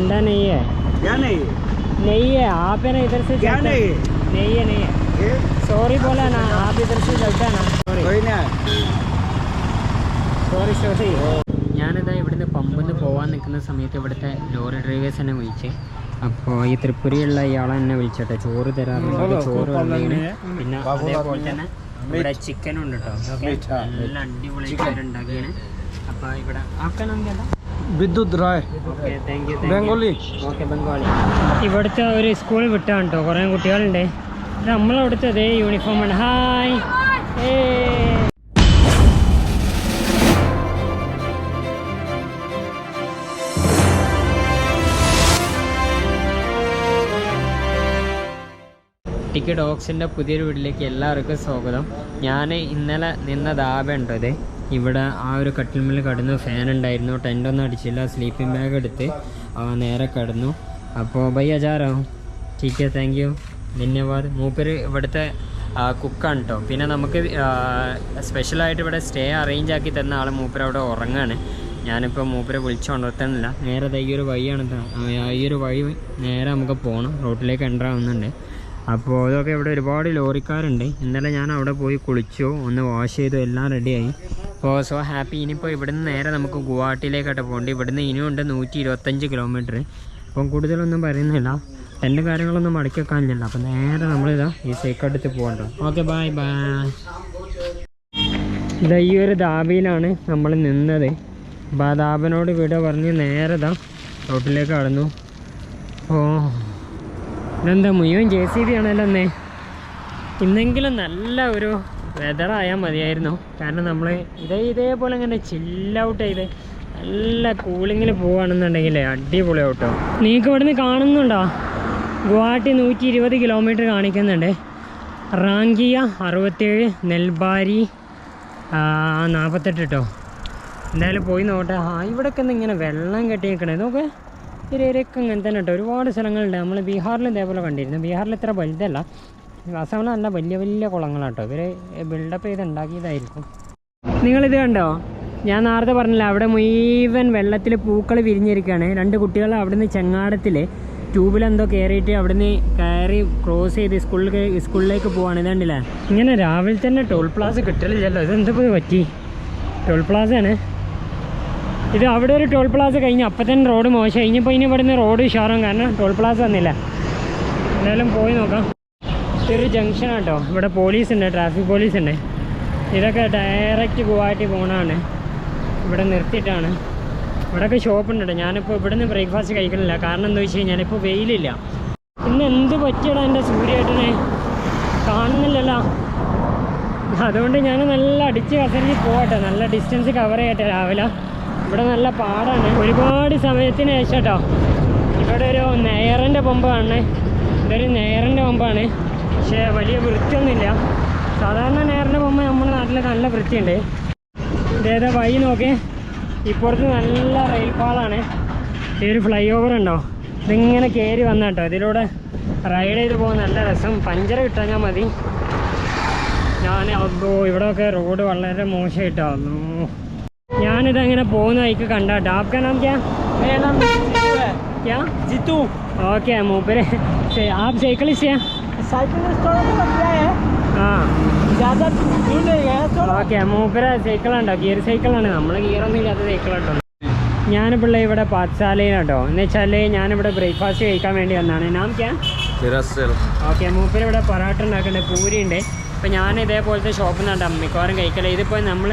हुंडा नहीं है क्या नहीं नहीं है आप है ना इधर से क्या चलते- नहीं नहीं है नहीं है ये सॉरी बोला ना आप इधर से चलता है ना सॉरी कोई ना സോറി സോറി ഞാനിതാ ഇവിടുന്ന് പമ്പിൽ നിന്ന് പോകാൻ നിൽക്കുന്ന സമയത്ത് ഇവിടുത്തെ ലോറി ഡ്രൈവേഴ്സ് എന്നെ വിളിച്ച് അപ്പോൾ ഈ തൃപ്പുരിയുള്ള ഇയാളെ എന്നെ വിളിച്ചോട്ടെ ചോറ് തരാറുണ്ട് അപ്പോൾ ചോറ് വന്നിങ്ങനെ പിന്നെ അതേപോലെ തന്നെ ഇവിടെ ചിക്കനും ഉണ്ട് കേട്ടോ ഇതൊക്കെ നല്ല അടിപൊളിയായിട്ട് ഉണ്ടാക്കിയാണ് അപ്പോൾ ഇവിടെ വിദ്യുത് റായ്. ബംഗാളി. ബംഗാളി. ഇവിടുത്തെ ഒരു സ്കൂൾ വിട്ടാണ് കേട്ടോ കുറേ കുട്ടികളുണ്ട്. നമ്മളവിടുത്തെ അതേ യൂണിഫോമാണ് ഹായ് ടിക്കറ്റ് ഓക്സിന്റെ പുതിയൊരു വീട്ടിലേക്ക് എല്ലാവർക്കും സ്വാഗതം. ഞാൻ ഇന്നലെ നിന്ന ദാബ ഉണ്ടത് ഇവിടെ ആ ഒരു കട്ടിൽമിൽ കടന്നു ഫാൻ ഉണ്ടായിരുന്നു. ടെന്റ് ഒന്നും അടിച്ചില്ല. സ്ലീപ്പിംഗ് ബാഗ് എടുത്ത് നേരെ കടന്നു. അപ്പോൾ ബൈ അജാറോ. ടീക്കെ താങ്ക് യു ധന്യവാദ്. മൂപ്പര് ഇവിടുത്തെ കുക്കാണ് കേട്ടോ പിന്നെ നമുക്ക് സ്പെഷ്യലായിട്ട് ഇവിടെ സ്റ്റേ അറേഞ്ച് ആക്കി തന്ന ആൾ മൂപ്പര് അവിടെ ഉറങ്ങാണ്. ഞാനിപ്പോൾ മൂപ്പരെ വിളിച്ചുകൊണ്ടിരുത്തണില്ല നേരെ ഈ ഒരു വഴിയാണ് ഈ ഒരു വഴി നേരെ നമുക്ക് പോകണം റോട്ടിലേക്ക് എന്റർ ആവുന്നുണ്ട്. അപ്പോൾ അതൊക്കെ ഇവിടെ ഒരുപാട് ലോറിക്കാരുണ്ട്. ഇന്നലെ ഞാൻ അവിടെ പോയി കുളിച്ചു. ഒന്ന് വാഷ് ചെയ്തു. എല്ലാം റെഡിയായി അപ്പോൾ സോ ഹാപ്പി ഇനിയിപ്പോൾ ഇവിടുന്ന് നേരെ നമുക്ക് ഗുവാഹട്ടിയിലേക്കായിട്ട് പോകേണ്ടി ഇവിടുന്ന് ഇനിയും ഉണ്ട് നൂറ്റി ഇരുപത്തഞ്ച് കിലോമീറ്റർ അപ്പം കൂടുതലൊന്നും പറയുന്നില്ല. എന്റെ കാര്യങ്ങളൊന്നും മടക്കി വെക്കാനില്ല അപ്പം നേരെ നമ്മളിതാ ഈ സൈക്കിൾ എടുത്ത് പോകണ്ടോ ഓക്കെ ബായ് ബായ് ഇതാ ഈ ഒരു ദാബിയിലാണ് നമ്മൾ നിന്നത്. അപ്പോൾ ആ ധാബനോട് വിട പറഞ്ഞ് നേരെ ഇതാ റോട്ടിലേക്ക് കടന്നു. ഓ ഇതെന്താ മുഴുവൻ ജെ സി ബി ആണല്ലോ അന്നേ. ഇന്നെങ്കിലും നല്ല ഒരു വെതറായാൽ മതിയായിരുന്നു. കാരണം നമ്മൾ ഇതേ ഇതേപോലെ ഇങ്ങനെ ചില്ലൗട്ട് ചെയ്ത് നല്ല കൂളിങ്ങിൽ പോവുകയാണെന്നുണ്ടെങ്കിൽ അടിപൊളി കേട്ടോ നിങ്ങൾക്ക് ഇവിടുന്ന് കാണുന്നുണ്ടോ? ഗുവാഹട്ടി നൂറ്റി ഇരുപത് കിലോമീറ്റർ കാണിക്കുന്നുണ്ട്. റാങ്കിയ അറുപത്തേഴ് നെൽബാരി നാൽപ്പത്തെട്ട് കേട്ടോ എന്തായാലും പോയി നോട്ടെ ആ ഇവിടെയൊക്കെ ഇങ്ങനെ വെള്ളം കെട്ടി നിൽക്കണേ നോക്കേ ഇരയൊക്കെ ഇങ്ങനെ തന്നെ കേട്ടോ ഒരുപാട് സ്ഥലങ്ങളുണ്ട്. നമ്മൾ ബീഹാറിൽ ഇതേപോലെ കണ്ടിരുന്നു. ബീഹാറിൽ ഇത്ര വലുതല്ല. അസാമിൽ നല്ല വലിയ വലിയ കുളങ്ങളാട്ടോ. ഇവർ ബിൽഡപ്പ് ചെയ്ത് ഉണ്ടാക്കിയതായിരിക്കും നിങ്ങളിത് കണ്ടോ? ഞാൻ നേരത്തെ പറഞ്ഞില്ല അവിടെ മുഴുവൻ വെള്ളത്തിൽ പൂക്കൾ വിരിഞ്ഞിരിക്കുകയാണ് രണ്ട് കുട്ടികൾ അവിടുന്ന് ചെങ്ങാടത്തിൽ ട്യൂബിലെന്തോ കയറിയിട്ട് അവിടുന്ന് കയറി ക്രോസ് ചെയ്ത് സ്കൂളിലേക്ക് സ്കൂളിലേക്ക് പോവാണ്. ഇതുണ്ടല്ലേ ഇങ്ങനെ രാവിലെ തന്നെ ടോൾ പ്ലാസ കിട്ടലില്ലല്ലോ. ഇതെന്താ പോയി പറ്റി? ടോൾ പ്ലാസയാണ് ഇത് അവിടെ ഒരു ടോൾ പ്ലാസ കഴിഞ്ഞ് അപ്പം തന്നെ റോഡ് മോശം. ഇനിയിപ്പോൾ ഇനി ഇവിടുന്ന് റോഡ് ഉഷാറും കാരണം ടോൾ പ്ലാസ വന്നില്ല. എന്തായാലും പോയി നോക്കാം. ഇതൊരു ജംഗ്ഷനാണ് കേട്ടോ ഇവിടെ പോലീസ് ഉണ്ട് ട്രാഫിക് പോലീസ് ഉണ്ട് ഇതൊക്കെ ഡയറക്റ്റ് ഗുവാഹട്ടി പോകണതാണ് ഇവിടെ നിർത്തിയിട്ടാണ്. ഇവിടെ ഇവിടെയൊക്കെ ഷോപ്പ് ഉണ്ട് കേട്ടോ ഞാനിപ്പോൾ ഇവിടെ നിന്ന് ബ്രേക്ക്ഫാസ്റ്റ് കഴിക്കണില്ല. കാരണം എന്താ വെച്ച് കഴിഞ്ഞാൽ ഇപ്പോൾ വെയിലില്ല. ഇന്ന് എന്ത് പറ്റിയടാ എന്റെ സൂര്യേട്ടനെ? കാണുന്നില്ലല്ലോ. അതുകൊണ്ട് ഞാൻ നല്ല അടിച്ച് കസരിച്ച് പോകട്ടെ. നല്ല ഡിസ്റ്റൻസ് കവർ ചെയ്യട്ടെ രാവിലെ. ഇവിടെ നല്ല പാടാണ്. ഒരുപാട് സമയത്തിന് ശേഷം കേട്ടോ ഇവിടെ ഒരു നെയറിന്റെ പമ്പ് കാണണേ. ഇതൊരു നെയറിന്റെ പമ്പാണ്. പക്ഷേ വലിയ വൃത്തിയൊന്നുമില്ല. സാധാരണ നേരിന്റെ പോകുമ്പോൾ നമ്മുടെ നാട്ടിൽ നല്ല വൃത്തിയുണ്ട്. ഇതേതാ വഴി നോക്കി. ഇപ്പുറത്ത് നല്ല റെയിൽ പാളാണ്. ഈ ഒരു ഫ്ലൈ ഓവർ ഉണ്ടോ? ഇതിങ്ങനെ കയറി വന്ന കേട്ടോ. ഇതിലൂടെ റൈഡ് ചെയ്ത് പോകാൻ നല്ല രസം. പഞ്ചർ കിട്ടാഞ്ഞാൽ മതി. ഞാൻ അതോ ഇവിടെയൊക്കെ റോഡ് വളരെ മോശമായിട്ടോ ഞാനിത് അങ്ങനെ പോകുന്ന ഐക്ക് കണ്ടാട്ടോ ആപ്കാ ക്യാ? ക്യാ? ഓക്കെ മൂപ്പര്. ആപ്പ് സൈക്കിളിസ്റ്റ്? साइकिल थोड़ा सा लग गया है ആ ज़्यादा दूर नहीं गया थोड़ा ഓക്കെ മൂപ്പര സൈക്കിളുണ്ടോ ഗിയർ സൈക്കിളാണ് നമ്മൾ ഗിയറൊന്നും ഇല്ലാത്ത സൈക്കിളാട്ടോ ഞാനിപ്പോൾ ഇവിടെ പാഠശാലയിലാട്ടോ എന്ന് വെച്ചാൽ ഞാനിവിടെ ബ്രേക്ക്ഫാസ്റ്റ് കഴിക്കാൻ വേണ്ടി വന്നതാണ് നാം ക്യാ तिरस्सल ഓക്കെ മൂപ്പര് ഇവിടെ പൊറാട്ട ഉണ്ടാക്കുന്നുണ്ട് പൂരി ഉണ്ട് അപ്പോൾ ഞാൻ ഇതേപോലത്തെ ഷോപ്പിൽ നിന്നാണ് മിക്കവാറും കഴിക്കല് ഇതിപ്പോൾ നമ്മൾ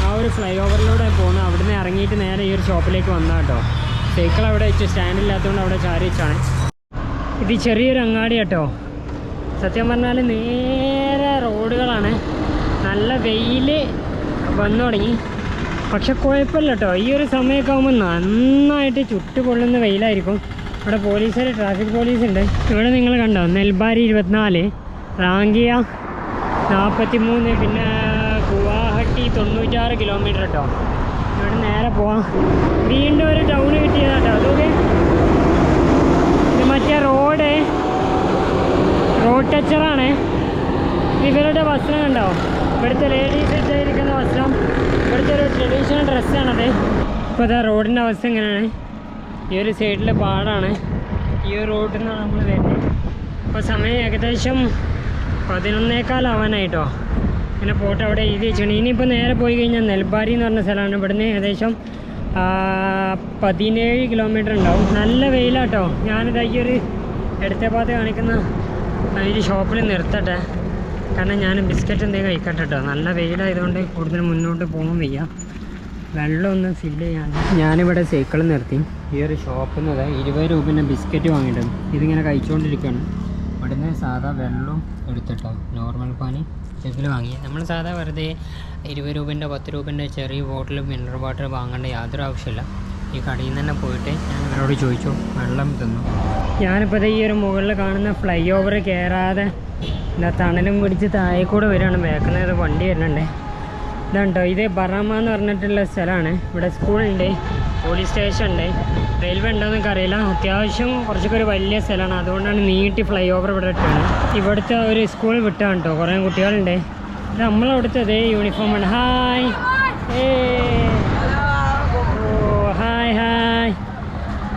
ആ ഒരു ഫ്ലൈ ഓവറിലൂടെ പോകുന്നു അവിടുന്ന് ഇറങ്ങിയിട്ട് നേരെ ഈ ഒരു ഷോപ്പിലേക്ക് വന്നാൽ കേട്ടോ സൈക്കിൾ അവിടെ വെച്ച് സ്റ്റാൻഡില്ലാത്തതുകൊണ്ട് അവിടെ ചാരി വെച്ചാണ് ഇത് ചെറിയൊരു അങ്ങാടി കേട്ടോ സത്യം പറഞ്ഞാൽ നേരെ റോഡുകളാണ്. നല്ല വെയിൽ വന്നു തുടങ്ങി. പക്ഷെ കുഴപ്പമില്ല കേട്ടോ. ഈ ഒരു സമയമൊക്കെ ആകുമ്പോൾ നന്നായിട്ട് ചുട്ടുപൊള്ളുന്ന വെയിലായിരിക്കും. ഇവിടെ പോലീസുകാർ ട്രാഫിക് പോലീസ് ഉണ്ട് ഇവിടെ നിങ്ങൾ കണ്ടോ? നെൽബാരി ഇരുപത്തിനാല് റാങ്കിയ നാൽപ്പത്തി മൂന്ന് പിന്നെ ഗുവാഹട്ടി തൊണ്ണൂറ്റാറ് കിലോമീറ്റർ കേട്ടോ. ഇവിടെ നേരെ പോവാം. വീണ്ടും ഒരു ടൗൺ കിട്ടിയതാട്ടോ അതൊക്കെ ഇത് മറ്റേ റോഡ് റോഡ് ടച്ചറാണ് ഇവരുടെ വസ്ത്രം കണ്ടോ? ഇവിടുത്തെ ലേഡീസ് ഇട്ടായിരിക്കുന്ന വസ്ത്രം. ഇവിടുത്തെ ഒരു ട്രഡീഷണൽ ഡ്രസ്സാണത് ഇപ്പോൾ ഇതാ റോഡിന്റെ അവസ്ഥ എങ്ങനെയാണ്? ഈ ഒരു സൈഡിൽ പാടാണ്. ഈ ഒരു റോഡിൽ നിന്നാണ് നമ്മൾ വരുന്നത്. ഇപ്പോൾ സമയം ഏകദേശം പതിനൊന്നേക്കാലാവാനായിട്ടോ ഇങ്ങനെ പോട്ട് അവിടെ എഴുതി വെച്ചാണ് ഇനിയിപ്പോൾ നേരെ പോയി കഴിഞ്ഞാൽ നെൽബാരി എന്ന് പറഞ്ഞ സ്ഥലമാണ്. ഇവിടുന്ന് ഏകദേശം പതിനേഴ് കിലോമീറ്റർ ഉണ്ടാവും. നല്ല വെയിലാട്ടോ. ഞാനിതായി ഒരു ഇടത്തെ ഭാഗത്ത് കാണിക്കുന്ന ഈ ഷോപ്പിൽ നിർത്തട്ടെ. കാരണം ഞാൻ ബിസ്ക്കറ്റ് എന്തെങ്കിലും കഴിക്കട്ടെ കേട്ടോ നല്ല വെയിലായതുകൊണ്ട് കൂടുതൽ മുന്നോട്ട് പോകാൻ വയ്യ വെള്ളം ഒന്ന് ഫില്ല് ചെയ്യാൻ ഞാനിവിടെ സൈക്കിൾ നിർത്തി. ഈ ഒരു ഷോപ്പിൽ നിന്ന് ഇരുപത് രൂപേന്റെ ബിസ്ക്കറ്റ് വാങ്ങിയിട്ടുണ്ട് ഇതിങ്ങനെ കഴിച്ചുകൊണ്ടിരിക്കുകയാണ് ഇവിടുന്ന് സാധാ വെള്ളവും എടുത്തിട്ടോ. നോർമൽ പാനി ഇതിൽ വാങ്ങി. നമ്മൾ സാധാ വെറുതെ ഇരുപത് രൂപേന്റെ പത്ത് രൂപേന്റെ ചെറിയ ബോട്ടിൽ മിനറൽ വാട്ടർ വാങ്ങേണ്ട യാതൊരു ആവശ്യമില്ല ഈ കടയിൽ നിന്ന് തന്നെ പോയിട്ട് ഞാൻ ഇവരോട് ചോദിച്ചു വെള്ളം തന്നു. ഞാനിപ്പോൾ ഈ ഒരു മുകളിൽ കാണുന്ന ഫ്ലൈ ഓവർ കയറാതെ എന്താ തണലും പിടിച്ച് താഴെ കൂടെ വരികയാണ് വേക്കുന്നത് വണ്ടി വരുന്നുണ്ട്. ഇതാണ്ടോ ഇത് ബറാമ എന്ന് പറഞ്ഞിട്ടുള്ള സ്ഥലമാണ്. ഇവിടെ സ്കൂളുണ്ട് പോലീസ് സ്റ്റേഷൻ ഉണ്ട്. റെയിൽവേ ഉണ്ടോയെന്നൊക്കെ അറിയില്ല. അത്യാവശ്യം കുറച്ചൊക്കെ ഒരു വലിയ സ്ഥലമാണ്. അതുകൊണ്ടാണ് നീട്ടി ഫ്ലൈ ഓവർ ഇവിടെ ഇട്ടാണ് ഇവിടുത്തെ ഒരു സ്കൂൾ വിട്ടാണ് കേട്ടോ. കുറേ കുട്ടികളുണ്ട്. നമ്മളവിടുത്തെ അതേ യൂണിഫോമാണ് ഹായ് ഓ ഹായ് ഹായ്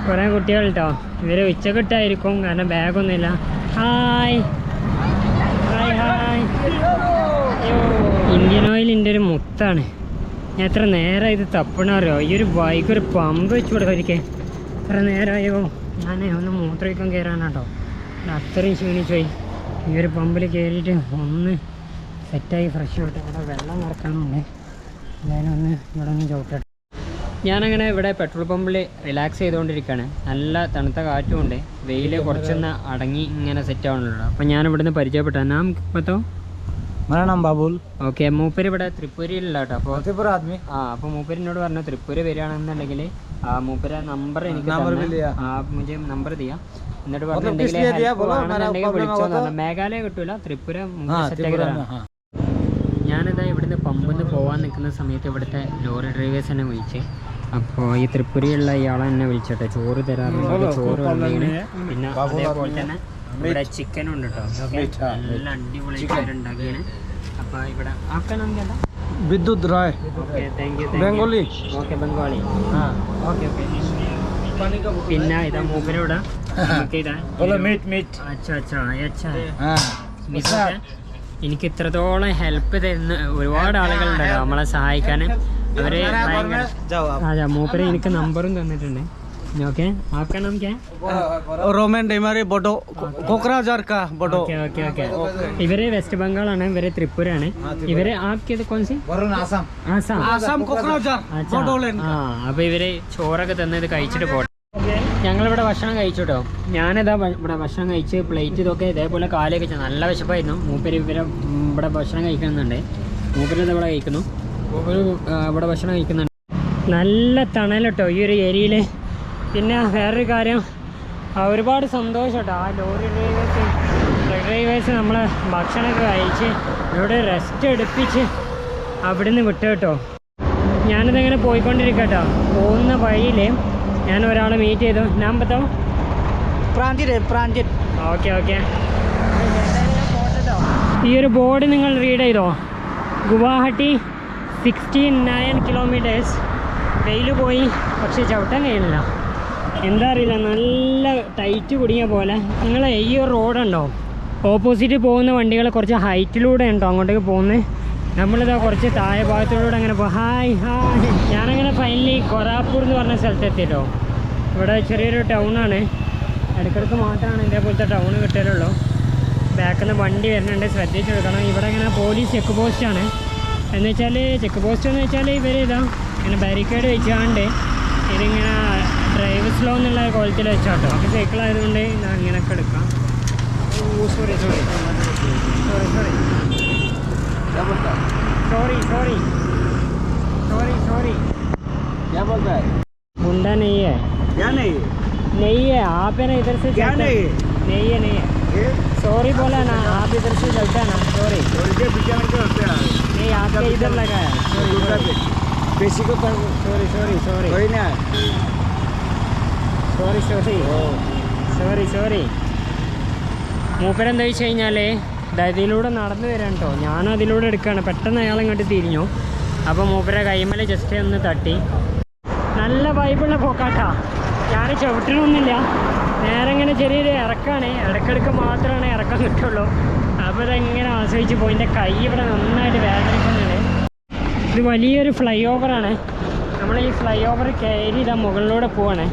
കുറേ കുട്ടികൾ കേട്ടോ ഇവർ ഉച്ചക്കിട്ടായിരിക്കും കാരണം ബാഗൊന്നുമില്ല. ഹായ്. Hi hi. ഇന്ത്യൻ ഓയിലിന്റെ ഒരു മുത്താണ്. ഞാൻ എത്ര നേരം ഇത് തപ്പണറിയോ? ഈ ഒരു ബൈക്ക് ഒരു പമ്പ് വെച്ച് കൊടുക്കാതിരിക്കേ എത്ര നേരമായോ ഞാൻ ഒന്ന് മൂത്രമൊഴിക്കാൻ കയറാനാട്ടോ അത്രയും ക്ഷീണിച്ചു പോയി. ഈ ഒരു പമ്പിൽ കയറിയിട്ട് ഒന്ന് സെറ്റായി ഫ്രഷ് ആയിട്ട് ഇവിടെ വെള്ളം നിറക്കാനുണ്ട് ഞാനൊന്ന് ഇവിടെ ഒന്ന് ചവിട്ടട്ടെ. ഞാനങ്ങനെ ഇവിടെ പെട്രോൾ പമ്പിൽ റിലാക്സ് ചെയ്തുകൊണ്ടിരിക്കുകയാണ്. നല്ല തണുത്ത കാറ്റുമുണ്ട്. വെയിൽ കുറച്ചൊന്ന് അടങ്ങി ഇങ്ങനെ സെറ്റ് ആവണല്ലോ അപ്പോൾ ഞാൻ ഇവിടെ നിന്ന് പരിചയപ്പെട്ട നാം പത്തോ മരണം ബാബുൽ. ഓക്കെ മൂപ്പര് ഇവിടെ തൃപ്പൂരിയിലുള്ള കേട്ടോ. അപ്പോൾ ആദ്മി. ആ അപ്പോൾ മൂപ്പരിനോട് പറഞ്ഞു തൃപ്പൂര് വരികയാണെന്നുണ്ടെങ്കിൽ ആ മൂപ്പര നമ്പർ എനിക്ക് ആ മുജെ നമ്പർ ചെയ്യാം. എന്നിട്ട് പറഞ്ഞിട്ടുണ്ടെങ്കിൽ മേഘാലയ കിട്ടൂല. തൃപ്പൂര സെറ്റ് ആക്കി പോകാൻ നിൽക്കുന്ന സമയത്ത് ഇവിടുത്തെ ലോറി ഡ്രൈവേഴ്സ് എന്നെ വിളിച്ച് അപ്പോൾ ഈ തൃപ്പൂരിയുള്ള ഇയാളെ എന്നെ വിളിച്ചോട്ടെ ചോറ് തരാറുണ്ട് ചോറ് വന്നിങ്ങനെ പിന്നെ അതേപോലെ തന്നെ ഇവിടെ ചിക്കൻ ഉണ്ട് കേട്ടോ നല്ല അടിപൊളിയായിട്ട് ഉണ്ടാക്കിയാണ് അപ്പോൾ ഇവിടെ ആക്കാൻ വിദ്യുത് റായ്. ബംഗാളി. ഓക്കെ ബംഗാളി. ആ. Okay okay. പിന്നെ ഇതാ മൂപ്പരോടാ മീറ്റ് മീറ്റ്. അച്ഛാ അച്ഛാ അച്ഛാ എനിക്ക് ഇത്രത്തോളം ഹെൽപ്പ് തരുന്ന ഒരുപാട് ആളുകളുണ്ട് നമ്മളെ സഹായിക്കാൻ അവർ അതെ മൂപ്പര് എനിക്ക് നമ്പറും തന്നിട്ടുണ്ട്. റോമൻ കാ ഇവർ വെസ്റ്റ് ബംഗാളാണ് ഇവർ ത്രിപുരയാണ് ഇവർ ആക്കിയത് കോൺസി? ആസാം. ആ അപ്പൊ ഇവർ ചോറൊക്കെ തന്നത് കഴിച്ചിട്ട് പോട്ടെ. ഞങ്ങളിവിടെ ഭക്ഷണം കഴിച്ചു കേട്ടോ ഞാനിതാ ഇവിടെ ഭക്ഷണം കഴിച്ച് പ്ലേറ്റ് ഇതൊക്കെ ഇതേപോലെ കാലൊക്കെ വെച്ചു നല്ല വിശപ്പായിരുന്നു. മൂപ്പര് ഇവരെ ഇവിടെ ഭക്ഷണം കഴിക്കുന്നുണ്ട്. മൂപ്പര് ഇത് ഇവിടെ കഴിക്കുന്നു. മൂപ്പര് ഇവിടെ ഭക്ഷണം കഴിക്കുന്നുണ്ട്. നല്ല തണൽ കേട്ടോ ഈ ഒരു ഏരിയയിൽ പിന്നെ വേറൊരു കാര്യം ഒരുപാട് സന്തോഷം കേട്ടോ ആ ലോറി ഡ്രൈവേഴ്സ് ഡ്രൈവേഴ്സ് നമ്മളെ ഭക്ഷണമൊക്കെ കഴിച്ച് ഇവിടെ റെസ്റ്റ് എടുപ്പിച്ച് അവിടുന്ന് വിട്ടു കേട്ടോ. ഞാനിതങ്ങനെ പോയിക്കൊണ്ടിരിക്കട്ടോ. പോകുന്ന വഴിയിൽ ഞാൻ ഒരാളെ മീറ്റ് ചെയ്തു ഞാൻ പറ്റോ പ്രാഞ്ചിത് പ്രാഞ്ചിത് ഓക്കെ ഓക്കെ ഈ ഒരു ബോർഡ് നിങ്ങൾ റീഡ് ചെയ്തോ? ഗുവാഹട്ടി സിക്സ്റ്റി നയൻ കിലോമീറ്റേഴ്സ് വെയിൽ പോയി പക്ഷേ ചവിട്ടാൻ കഴിയുന്നില്ല. എന്താ അറിയില്ല നല്ല ടൈറ്റ് കുടുങ്ങിയ പോലെ. നിങ്ങൾ ഈ ഒരു റോഡുണ്ടോ ഓപ്പോസിറ്റ് പോകുന്ന വണ്ടികൾ കുറച്ച് ഹൈറ്റിലൂടെ ഉണ്ടോ അങ്ങോട്ടേക്ക് പോകുന്നത് നമ്മളിതാ കുറച്ച് താഴെ ഭാഗത്തോടുകൂടെ അങ്ങനെ പോകും ഹായ് ഹായ്. ഞാനങ്ങനെ ഫൈനലി കൊറാപ്പൂർ എന്ന് പറഞ്ഞ സ്ഥലത്തെത്തിയല്ലോ ഇവിടെ ചെറിയൊരു ടൗണാണ് ഇടയ്ക്കിടയ്ക്ക് മാത്രമാണ് ഇതേപോലത്തെ ടൗൺ കിട്ടലുള്ളൂ. ബാക്കിൽ വണ്ടി വരുന്നുണ്ട് ശ്രദ്ധിച്ചെടുക്കണം ഇവിടെ ഇങ്ങനെ പോലീസ് ചെക്ക് പോസ്റ്റാണ് എന്ന് വെച്ചാൽ ചെക്ക് പോസ്റ്റ് എന്ന് വെച്ചാൽ ഇവർ ഇതാ ഇങ്ങനെ ബാരിക്കേഡ് വെച്ചാണ്ട് ഇതിങ്ങനെ ഡ്രൈവ് സ്ലോ എന്നുള്ള കോലത്തിൽ കേട്ടോ അപ്പോൾ സൈക്കിൾ ആയതുകൊണ്ട് ഇതാ ഇങ്ങനെയൊക്കെ എടുക്കാം. സോറി സോറി സോറി സോറി क्या बोलता है? सॉरी सॉरी सॉरी सॉरी क्या बोलता है? गुंडा नहीं है। क्या नहीं? है? नहीं है आप है ना इधर से क्या चलते- नहीं है? नहीं? है नहीं है। ये? सॉरी बोला ना आप इधर से चलते हैं ना सॉरी और ये पीछे में क्या होता है नहीं आपने इधर लगाया सॉरी दूसरा सॉरी। पे- बेसी को कर सॉरी सॉरी सॉरी कोई ना। सॉरी सॉरी सॉरी सॉरी મોકરણ દઈ છે અહીંયા લે കഴിഞ്ഞാൽ ഇതിലൂടെ നടന്നു വരാൻ കേട്ടോ ഞാനും അതിലൂടെ എടുക്കുകയാണ് പെട്ടെന്ന് അയാൾ ഇങ്ങോട്ട് തിരിഞ്ഞു. അപ്പോൾ മൂപ്പരെ കൈമല ജസ്റ്റ് ഒന്ന് തട്ടി. നല്ല വൈബുള്ള പോക്കാട്ടാ. ഞാൻ ചവിട്ടണമൊന്നുമില്ല നേരെ ഇങ്ങനെ ചെറിയൊരു ഇറക്കാണ്. ഇടക്കിടക്ക് മാത്രമാണ് ഇറക്കം കിട്ടുള്ളൂ. അപ്പോൾ ഇതെങ്ങനെ ആശ്രയിച്ച് പോയി? എന്റെ കൈ ഇവിടെ നന്നായിട്ട് വേദനിക്കുന്നുണ്ട്. ഇത് വലിയൊരു ഫ്ലൈ ഓവറാണ് നമ്മൾ ഈ ഫ്ലൈ ഓവർ കയറി ഇതാ മുകളിലൂടെ പോവാണ്.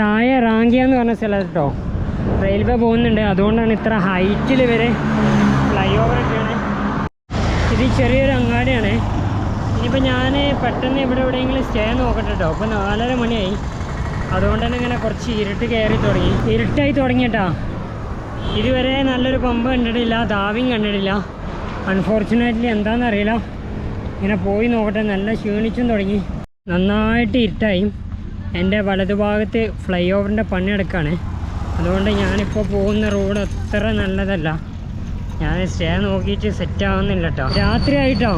താഴെ റാങ്കിയ എന്ന് പറഞ്ഞ സ്ഥലം കേട്ടോ റെയിൽവേ പോകുന്നുണ്ട്. അതുകൊണ്ടാണ് ഇത്ര ഹൈറ്റിൽ വരെ ഫ്ലൈ ഓവർ ഒക്കെയാണ് ഇത് ചെറിയൊരു അങ്ങാടിയാണ്. ഇനിയിപ്പോൾ ഞാൻ പെട്ടെന്ന് ഇവിടെ എവിടെയെങ്കിലും സ്റ്റേ നോക്കട്ടെ കേട്ടോ ഇപ്പോൾ നാലര മണിയായി. അതുകൊണ്ട് തന്നെ ഇങ്ങനെ കുറച്ച് ഇരുട്ട് കയറി തുടങ്ങി. ഇരുട്ടായി തുടങ്ങിയിട്ടാ. ഇതുവരെ നല്ലൊരു പമ്പ് കണ്ടിട്ടില്ല ദാവിയും കണ്ടിട്ടില്ല. അൺഫോർച്ചുനേറ്റ്ലി എന്താണെന്ന് അറിയില്ല ഇങ്ങനെ പോയി നോക്കട്ടെ. നല്ല ക്ഷീണിച്ചും തുടങ്ങി. നന്നായിട്ട് ഇരുട്ടായി. എന്റെ വലതുഭാഗത്ത് ഫ്ലൈ ഓവറിന്റെ പണി എടുക്കുകയാണ് അതുകൊണ്ട് ഞാനിപ്പോൾ പോകുന്ന റോഡ് അത്ര നല്ലതല്ല. ഞാൻ സ്റ്റേ നോക്കിയിട്ട് സെറ്റ് ആവുന്നില്ല കേട്ടോ രാത്രിയായിട്ടോ.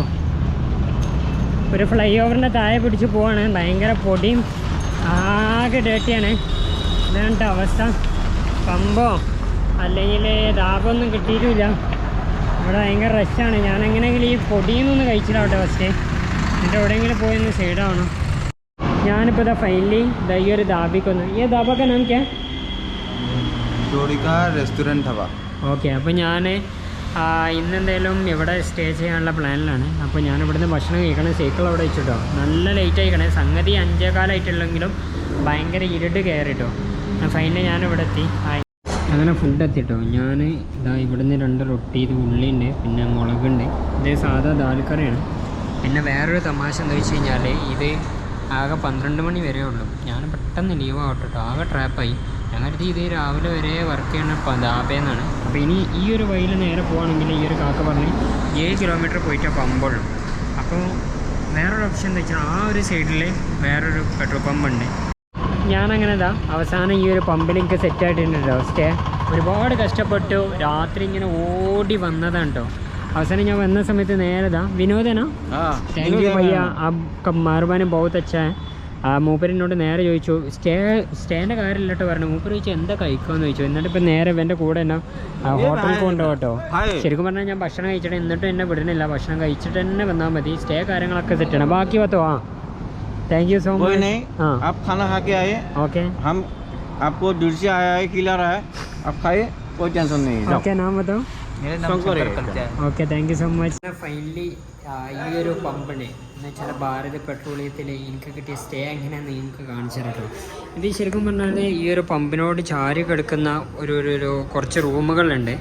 ഒരു ഫ്ലൈ ഓവറിന്റെ താഴെ പിടിച്ച് പോവാണ്. ഭയങ്കര പൊടിയും ആകെ ഡേട്ടിയാണ് ഇതാണ് അവസ്ഥ. പമ്പോ അല്ലെങ്കിൽ താപമൊന്നും കിട്ടിയിട്ടില്ല. ഇവിടെ ഭയങ്കര റഷാണ് ഞാൻ എങ്ങനെയെങ്കിലും ഈ പൊടിയിൽ നിന്നൊന്ന് കഴിച്ചിട്ടാവട്ടെ ഫസ്റ്റ് എന്റെ എവിടെയെങ്കിലും പോയി ഒന്ന് സൈഡാവണം ഞാനിപ്പോൾ ഇതാ ഫൈനലി ഇതാ ഈ ഒരു ദാബിക്കൊന്ന് ഈ ദാബൊക്കെ നമുക്ക് ഓക്കെ അപ്പോൾ ഞാൻ ഇന്ന് എന്തായാലും ഇവിടെ സ്റ്റേ ചെയ്യാനുള്ള പ്ലാനിലാണ് അപ്പോൾ ഞാൻ ഇവിടുന്ന് ഭക്ഷണം കഴിക്കണം സൈക്കിൾ അവിടെ വെച്ചിട്ടോ. നല്ല ലേറ്റ് ആയിക്കണേ. സംഗതി അഞ്ചേ കാലമായിട്ടുള്ളെങ്കിലും ഭയങ്കര ഇരുട്ട് കയറിട്ടോ. ഫൈനലി ഞാൻ ഇവിടെ എത്തി. അങ്ങനെ ഫുഡ് എത്തിട്ടോ. ഞാൻ ഇതാ ഇവിടുന്ന് രണ്ട് റൊട്ടി ഇത് ഉള്ളിയുണ്ട് പിന്നെ മുളകുണ്ട്. ഇത് സാധാ ദാൽ കറിയാണ്. പിന്നെ വേറൊരു തമാശ എന്താ വെച്ച് കഴിഞ്ഞാൽ ഇത് ആകെ പന്ത്രണ്ട് മണി വരെ ഉള്ളൂ. ഞാൻ പെട്ടെന്ന് ലീവ് ആവട്ടെ ആകെ ട്രാപ്പായി ഞങ്ങളുടെ ഇത് രാവിലെ വരെ വർക്ക് ചെയ്യണ ദാബേന്നാണ് അപ്പോൾ ഇനി ഈ ഒരു വഴിയിൽ നേരെ പോകുകയാണെങ്കിൽ ഈ ഒരു കാക്ക പറഞ്ഞ് ഏഴ് കിലോമീറ്റർ പോയിട്ട് പമ്പുള്ളൂ അപ്പോൾ വേറൊരു ഓപ്ഷൻ എന്താ വെച്ചാൽ ആ ഒരു സൈഡിൽ വേറൊരു പെട്രോൾ പമ്പ് ഉണ്ട്. ഞാനങ്ങനെ ഇതാ അവസാനം ഈ ഒരു പമ്പിൽ എനിക്ക് സെറ്റ് ആയിട്ടുണ്ട് സ്റ്റേ ഒരുപാട് കഷ്ടപ്പെട്ടു. രാത്രി ഇങ്ങനെ ഓടി വന്നതാണ് കേട്ടോ അവസാനം ഞാൻ വന്ന സമയത്ത് നേരെ ഇതാ വിനോദനാ. താങ്ക് യു ഭയ്യ ആ മാർബാന് ബഹുത്ത് അച്ഛാ ആ മൂപ്പരിനോട് നേരെ ചോദിച്ചു സ്റ്റേ സ്റ്റേൻ്റെ കാര്യമില്ല കേട്ടോ പറഞ്ഞു മൂപ്പർ ചോദിച്ചു എന്താ കഴിക്കുമെന്ന് ചോദിച്ചു എന്നിട്ട് ഇപ്പം നേരെ എൻ്റെ കൂടെ എന്നെ ഹോട്ടലിൽ കൊണ്ടുപോകും കേട്ടോ ഹായ്. ശരിക്കും പറഞ്ഞാൽ ഞാൻ ഭക്ഷണം കഴിച്ചിട്ട് എന്നിട്ട് എന്നെ വിടണില്ല ഭക്ഷണം കഴിച്ചിട്ട് തന്നെ വന്നാൽ മതി സ്റ്റേ കാര്യങ്ങളൊക്കെ സെറ്റാണ് ബാക്കി പത്തോ ആ താങ്ക് യു സോ कोई മച്ച് नहीं हाँ आप खाना खा के आए ഓക്കെ हम आपको दूर से आया है खिला रहा है आप खाइए कोई टेंशन नहीं है ഓക്കെ നാം പത്തോ मेरा नाम शंकर कलचा है okay thank you so much finally ഈ ഒരു പമ്പിന് എന്ന് വെച്ചാൽ ഭാരത് പെട്രോളിയത്തിൽ എനിക്ക് കിട്ടിയ സ്റ്റേ എങ്ങനെയാണെന്ന് എനിക്ക് കാണിച്ചു കേട്ടോ ഇത് ശരിക്കും പറഞ്ഞാൽ ഈ ഒരു പമ്പിനോട് ചാരി കിടക്കുന്ന ഒരു ഒരു കുറച്ച് റൂമുകളുണ്ട്.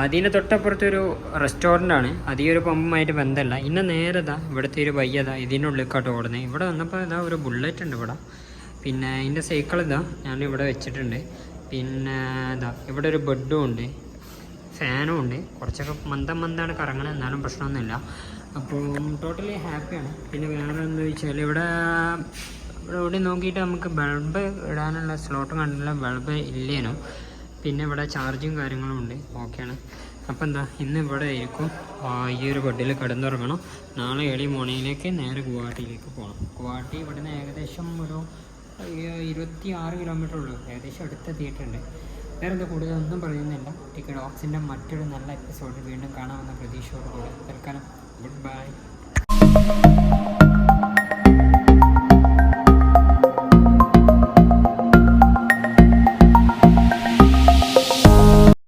അതിന് തൊട്ടപ്പുറത്ത് ഒരു റെസ്റ്റോറന്റ് ആണ്. അത് ഈ ഒരു പമ്പുമായിട്ട് ബന്ധമല്ല ഇന്ന നേരതാ ഇവിടുത്തെ ഒരു വയ്യതാ ഇതിനുള്ളിലേക്കാട്ടോ ഓടുന്നത് ഇവിടെ വന്നപ്പോൾ ഇതാ ഒരു ബുള്ളറ്റ് ഉണ്ട് ഇവിടെ. പിന്നെ അതിന്റെ സൈക്കിൾ ഇതാ ഞാൻ ഇവിടെ വെച്ചിട്ടുണ്ട്. പിന്നെ ഇതാ ഇവിടെ ഒരു ബെഡും ഉണ്ട്. ഫാനും ഉണ്ട്. കുറച്ചൊക്കെ മന്ദം മന്ദാണ് കറങ്ങണത്. എന്നാലും പ്രശ്നമൊന്നുമില്ല. അപ്പോൾ ടോട്ടലി ഹാപ്പിയാണ് പിന്നെ വേറെ എന്താ വെച്ചാൽ ഇവിടെ ഇവിടെ നോക്കിയിട്ട് നമുക്ക് ബൾബ് ഇടാനുള്ള സ്ലോട്ട് കണ്ടില്ല ബൾബ് ഇല്ലേനോ. പിന്നെ ഇവിടെ ചാർജും കാര്യങ്ങളും ഉണ്ട്. ഓക്കെയാണ് അപ്പോൾ എന്താ ഇന്ന് ഇവിടെ ആയിരിക്കും. ഈ ഒരു ബെഡിൽ കിടന്നുറങ്ങണം. നാളെ ഏളി മോർണിംഗിലേക്ക് നേരെ ഗുവാഹട്ടിയിലേക്ക് പോകണം ഗുവാഹട്ടി ഇവിടുന്ന് ഏകദേശം ഒരു ഇരുപത്തി ആറ് കിലോമീറ്റർ ഉള്ളൂ. ഏകദേശം അടുത്തെത്തിയിട്ടുണ്ട്. വേറെ എന്താ കൂടുതൽ ഒന്നും പറയുന്നില്ല. ടിക്കറ്റ് ഓക്സിന്റെ മറ്റൊരു നല്ല എപ്പിസോഡ് വീണ്ടും കാണാമെന്ന പ്രതീക്ഷയോടുകൂടി. തൽക്കാലം ഗുഡ് ബൈ.